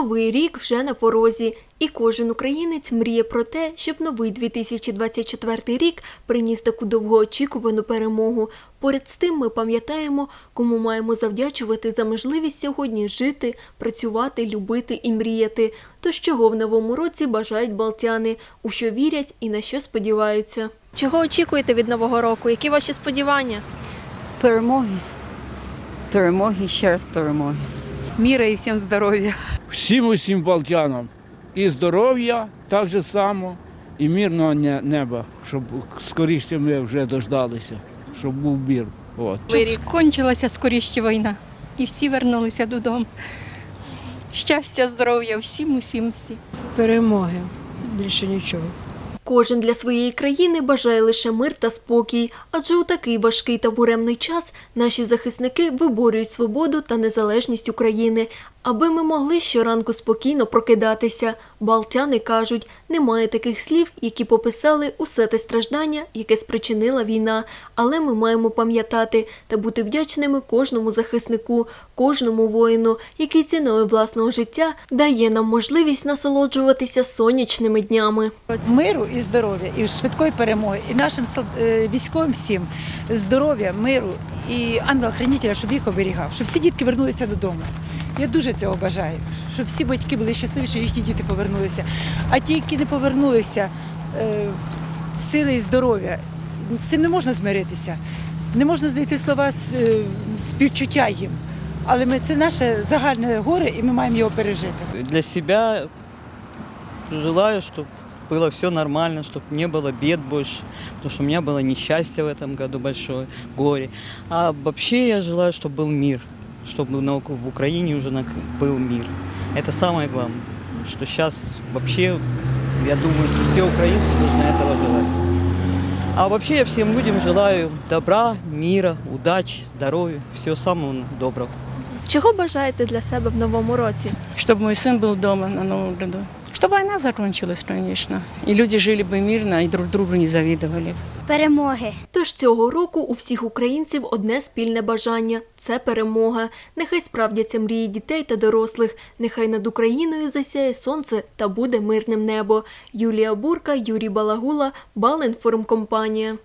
Новий рік вже на порозі, і кожен українець мріє про те, щоб новий 2024 рік приніс таку довгоочікувану перемогу. Поряд з тим ми пам'ятаємо, кому маємо завдячувати за можливість сьогодні жити, працювати, любити і мріяти. Тож чого в новому році бажають балтяни, у що вірять і на що сподіваються. Чого очікуєте від нового року? Які ваші сподівання? Перемоги. Перемоги, ще раз перемоги. Мира и всем здоровья. всім усім балтянам. І здоров'я так же само, і мирного неба, щоб скоріше ми вже дождалися, щоб був мір. От. Кончилася скоріше війна, і всі вернулися додому. Щастя, здоров'я всім, усім, всім. перемоги. Більше нічого. Кожен для своєї країни бажає лише мир та спокій, адже у такий важкий та буремний час наші захисники виборюють свободу та незалежність України, аби ми могли щоранку спокійно прокидатися. Балтяни кажуть, немає таких слів, які пописали усе те страждання, яке спричинила війна. Але ми маємо пам'ятати та бути вдячними кожному захиснику, кожному воїну, який ціною власного життя дає нам можливість насолоджуватися сонячними днями. миру і здоров'я, і швидкої перемоги, і нашим е, військовим всім здоров'я, миру і ангела-хранителя, щоб їх оберігав, щоб всі дітки вернулися додому. Я дуже цього бажаю, щоб всі батьки були щасливі, що їхні діти повернулися. А ті, які не повернулися, е, сили і здоров'я, з цим не можна змиритися. Не можна знайти слова е, співчуття їм. Але ми, це наше загальне горе, і ми маємо його пережити. Для себя желаю, чтобы было все нормально, чтобы не было бед больше, потому что у меня было несчастье в этом году большое, горе. А вообще я желаю, чтобы был мир, чтобы на, в Украине уже нак- был мир. Это самое главное, что сейчас вообще, я думаю, что все украинцы должны этого желать. А вообще я всем людям желаю добра, мира, удачи, здоровья, всего самого доброго. Чого бажаєте для себе в новому році? Щоб мой сын был дома на Новом году. Чтобы война закончилась, конечно. И люди жили бы мирно, и друг другу не завидовали. перемоги. Тож цього року у всіх українців одне спільне бажання це перемога. Нехай справдяться мрії дітей та дорослих. Нехай над Україною засяє сонце та буде мирним небо. Юлія Бурка, Юрій Балагула, Балинформкомпанія.